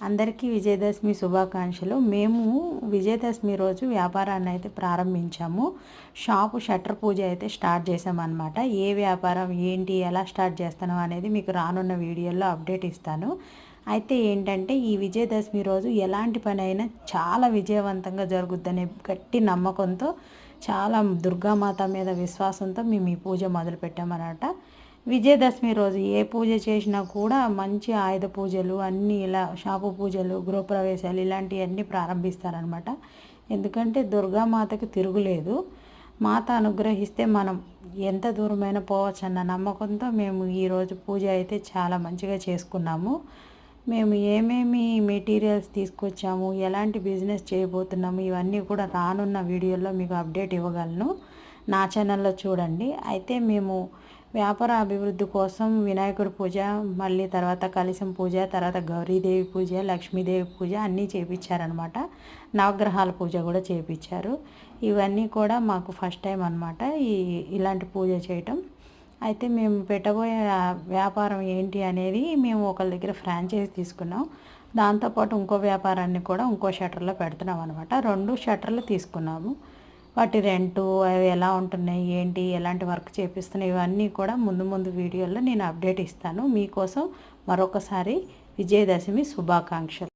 అందరికీ విజయదశమి శుభాకాంక్షలు. మేము విజయదశమి రోజు వ్యాపారాన్ని అయితే ప్రారంభించాము. షాపు షట్టర్ పూజ అయితే స్టార్ట్ చేసామన్నమాట ఏ వ్యాపారం ఏంటి ఎలా స్టార్ట్ చేస్తాను అనేది మీకు రానున్న వీడియోలో అప్డేట్ ఇస్తాను. అయితే ఏంటంటే ఈ విజయదశమి రోజు ఎలాంటి పని అయినా చాలా విజయవంతంగా జరుగుద్దనే గట్టి నమ్మకంతో చాలా దుర్గామాత మీద విశ్వాసంతో మేము ఈ పూజ మొదలుపెట్టామన్నమాట. విజయదశమి రోజు ఏ పూజ చేసినా కూడా మంచి ఆయుధ పూజలు అన్నీ ఇలా షాపు పూజలు గృహప్రవేశాలు ఇలాంటివన్నీ ప్రారంభిస్తారనమాట ఎందుకంటే దుర్గామాతకి తిరుగులేదు. మాత అనుగ్రహిస్తే మనం ఎంత దూరమైనా పోవచ్చు అన్న నమ్మకంతో మేము ఈరోజు పూజ అయితే చాలా మంచిగా చేసుకున్నాము. మేము ఏమేమి మెటీరియల్స్ తీసుకొచ్చాము ఎలాంటి బిజినెస్ చేయబోతున్నాము ఇవన్నీ కూడా రానున్న వీడియోలో మీకు అప్డేట్ ఇవ్వగలను. నా ఛానల్లో చూడండి. అయితే మేము వ్యాపార అభివృద్ధి కోసం వినాయకుడి పూజ మళ్ళీ తర్వాత కలిసం పూజ తర్వాత గౌరీదేవి పూజ లక్ష్మీదేవి పూజ అన్నీ చేయించారనమాట నవగ్రహాల పూజ కూడా చేయించారు ఇవన్నీ కూడా మాకు ఫస్ట్ టైం అనమాట ఈ ఇలాంటి పూజ చేయటం. అయితే మేము పెట్టబోయే వ్యాపారం ఏంటి అనేది మేము ఒకరి దగ్గర ఫ్రాంచైజ్ తీసుకున్నాం. దాంతోపాటు ఇంకో వ్యాపారాన్ని కూడా ఇంకో షటర్లో పెడుతున్నాం అనమాట రెండు షటర్లు తీసుకున్నాము. వాటి రెంటు అవి ఎలా ఉంటున్నాయి ఏంటి ఎలాంటి వర్క్ చేపిస్తున్నాయి ఇవన్నీ కూడా ముందు ముందు వీడియోల్లో నేను అప్డేట్ ఇస్తాను. మీకోసం మరొకసారి విజయదశమి శుభాకాంక్షలు.